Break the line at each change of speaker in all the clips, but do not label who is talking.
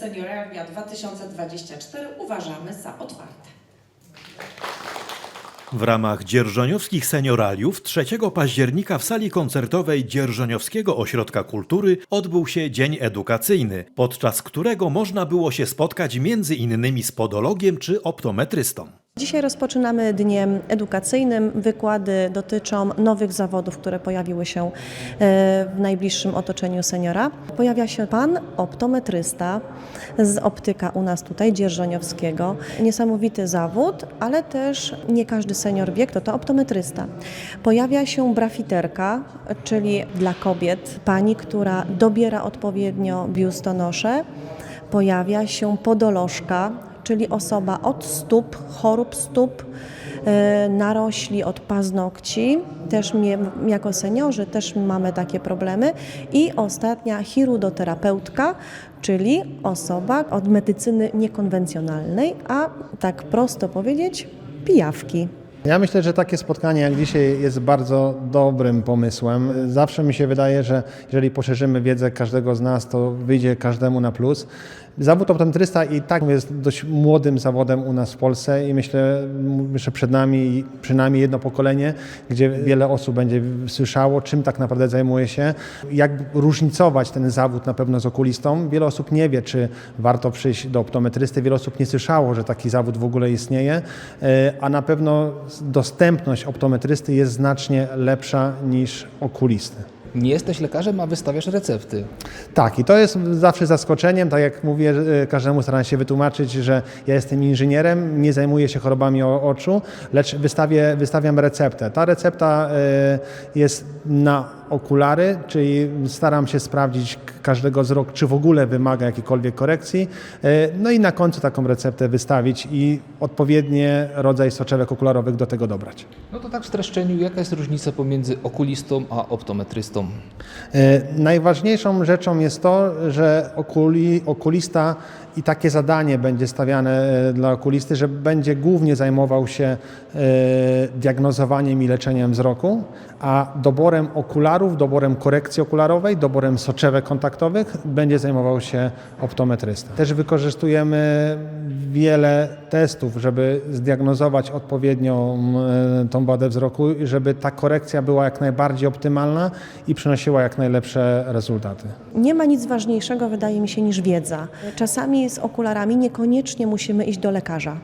Senioralia 2024 uważamy za otwarte.
W ramach dzierżoniowskich senioraliów 3 października w sali koncertowej Dzierżoniowskiego Ośrodka Kultury odbył się dzień edukacyjny, podczas którego można było się spotkać między innymi z podologiem czy optometrystą.
Dzisiaj rozpoczynamy dniem edukacyjnym. Wykłady dotyczą nowych zawodów, które pojawiły się e, w najbliższym otoczeniu seniora. Pojawia się pan optometrysta z optyka u nas tutaj, Dzierżoniowskiego. Niesamowity zawód, ale też nie każdy senior wie, kto to optometrysta. Pojawia się brafiterka, czyli dla kobiet, pani, która dobiera odpowiednio biustonosze. Pojawia się podolożka, czyli osoba od stóp, chorób stóp, e, narośli od paznokci. Też mnie, jako seniorzy też mamy takie problemy. I ostatnia chirudoterapeutka, czyli osoba od medycyny niekonwencjonalnej, a tak prosto powiedzieć, pijawki.
Ja myślę, że takie spotkanie jak dzisiaj jest bardzo dobrym pomysłem. Zawsze mi się wydaje, że jeżeli poszerzymy wiedzę każdego z nas, to wyjdzie każdemu na plus. Zawód optometrysta i tak jest dość młodym zawodem u nas w Polsce i myślę, że przed nami przynajmniej jedno pokolenie, gdzie wiele osób będzie słyszało, czym tak naprawdę zajmuje się, jak różnicować ten zawód na pewno z okulistą. Wiele osób nie wie, czy warto przyjść do optometrysty, wiele osób nie słyszało, że taki zawód w ogóle istnieje, e, a na pewno dostępność optometrysty jest znacznie lepsza niż okulisty.
Nie jesteś lekarzem, a wystawiasz recepty.
Tak, i to jest zawsze zaskoczeniem. Tak jak mówię, e, każdemu staram się wytłumaczyć, że ja jestem inżynierem, nie zajmuję się chorobami oczu, lecz wystawię, wystawiam receptę. Ta recepta e, jest na okulary, czyli staram się sprawdzić każdego z rok, czy w ogóle wymaga jakiejkolwiek korekcji. E, No i na końcu taką receptę wystawić i odpowiednie rodzaj soczewek okularowych do tego dobrać.
No to tak w streszczeniu, jaka jest różnica pomiędzy okulistą a optometrystą?
E, Najważniejszą rzeczą jest to, że okuli, okulista i takie zadanie będzie stawiane e, dla okulisty, że będzie głównie zajmował się diagnozowaniem i leczeniem wzroku, a doborem okularów, doborem korekcji okularowej, doborem soczewek kontaktowych będzie zajmował się optometrysta. Też wykorzystujemy wiele testów, żeby zdiagnozować odpowiednią e, tą wadę wzroku, i żeby ta korekcja była jak najbardziej optymalna i przynosiła jak najlepsze rezultaty.
Nie ma nic ważniejszego, wydaje mi się, niż wiedza. Czasami z okularami niekoniecznie musimy iść do lekarza.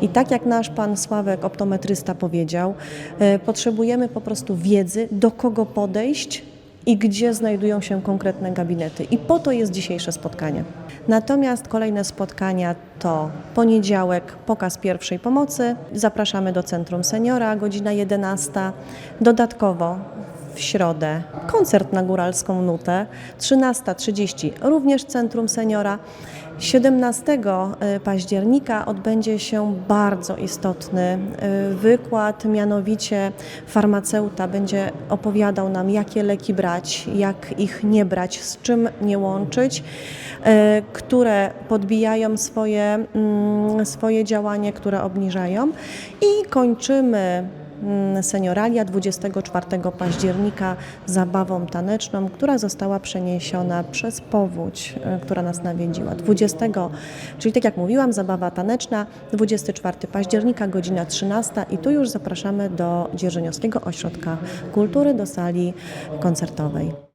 I tak jak nasz pan Sławek, optometrysta, powiedział, e, potrzebujemy po prostu wiedzy, do kogo podejść i gdzie znajdują się konkretne gabinety. I po to jest dzisiejsze spotkanie. Natomiast kolejne spotkania to poniedziałek, pokaz pierwszej pomocy. Zapraszamy do Centrum Seniora, godzina 11. Dodatkowo w środę koncert na góralską nutę, 13.30 również Centrum Seniora. 17 października odbędzie się bardzo istotny y, wykład, mianowicie farmaceuta będzie opowiadał nam, jakie leki brać, jak ich nie brać, z czym nie łączyć, y, które podbijają swoje, mm, swoje działanie, które obniżają. I kończymy senioralia 24 października zabawą taneczną, która została przeniesiona przez powódź, e, która nas nawiedziła. 20, czyli tak jak mówiłam, zabawa taneczna, 24 października, godzina 13 i tu już zapraszamy do Dzierżoniowskiego Ośrodka Kultury, do sali koncertowej.